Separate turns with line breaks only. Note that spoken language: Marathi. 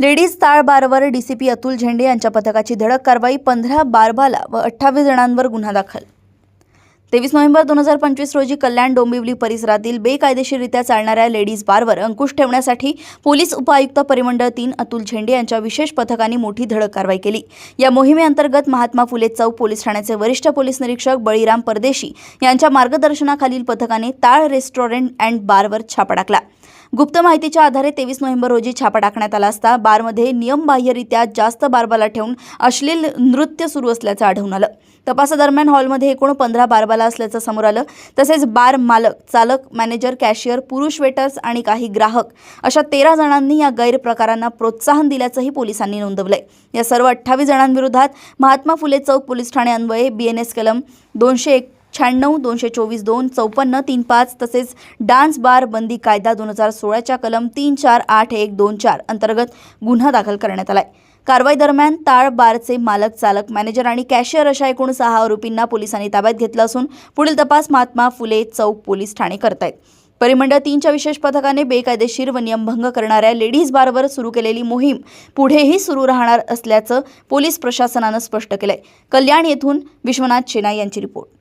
लेडीज ताळ बारवर डीसीपी अतुल झेंडे यांच्या पथकाची धडक कारवाई पंधरा बारबाला व अठ्ठावीस जणांवर गुन्हा दाखल. तेवीस नोव्हेंबर दोन हजार पंचवीस रोजी कल्याण डोंबिवली परिसरातील बेकायदेशीररित्या चालणाऱ्या लेडीज बारवर अंकुश ठेवण्यासाठी पोलीस उपायुक्त परिमंडळ तीन अतुल झेंडे यांच्या विशेष पथकाने मोठी धडक कारवाई केली. या मोहिमेअंतर्गत महात्मा फुले चौक पोलीस ठाण्याचे वरिष्ठ पोलीस निरीक्षक बळीराम परदेशी यांच्या मार्गदर्शनाखालील पथकाने ताळ रेस्टॉरंट अँड बारवर छापा टाकला. गुप्त माहितीच्या आधारे तेवीस नोव्हेंबर रोजी छापा टाकण्यात आला असता बारमध्ये नियमबाह्यरित्या जास्त बारबाला ठेवून अश्लील नृत्य सुरू असल्याचं आढळून आलं. तपासादरम्यान हॉलमध्ये एकूण पंधरा बारबाला असल्याचं समोर आलं. तसेच बार मालक चालक मॅनेजर कॅशियर पुरुष वेटर्स आणि काही ग्राहक अशा तेरा जणांनी या गैरप्रकारांना प्रोत्साहन दिल्याचंही पोलिसांनी नोंदवलंय. या सर्व अठ्ठावीस जणांविरोधात महात्मा फुले चौक पोलीस ठाणे अन्वये बी एन एस कलम दोनशे एक शहाण्णव दोनशे चोवीस दोन चौपन्न तीन पाच तसेच डान्स बार बंदी कायदा दोन हजार सोळाच्या कलम तीन चार आठ एक दोन चार अंतर्गत गुन्हा दाखल करण्यात आलाय. कारवाई दरम्यान ताळ बारचे मालक चालक मॅनेजर आणि कॅशियर अशा एकूण सहा आरोपींना पोलिसांनी ताब्यात घेतलं असून पुढील तपास महात्मा फुले चौक पोलीस ठाणे करतायत. परिमंडळ तीनच्या विशेष पथकाने बेकायदेशीर व नियमभंग करणाऱ्या लेडीज बारवर सुरू केलेली मोहीम पुढेही सुरू राहणार असल्याचं पोलीस प्रशासनानं स्पष्ट केलंय. कल्याण येथून विश्वनाथ शेना यांची रिपोर्ट.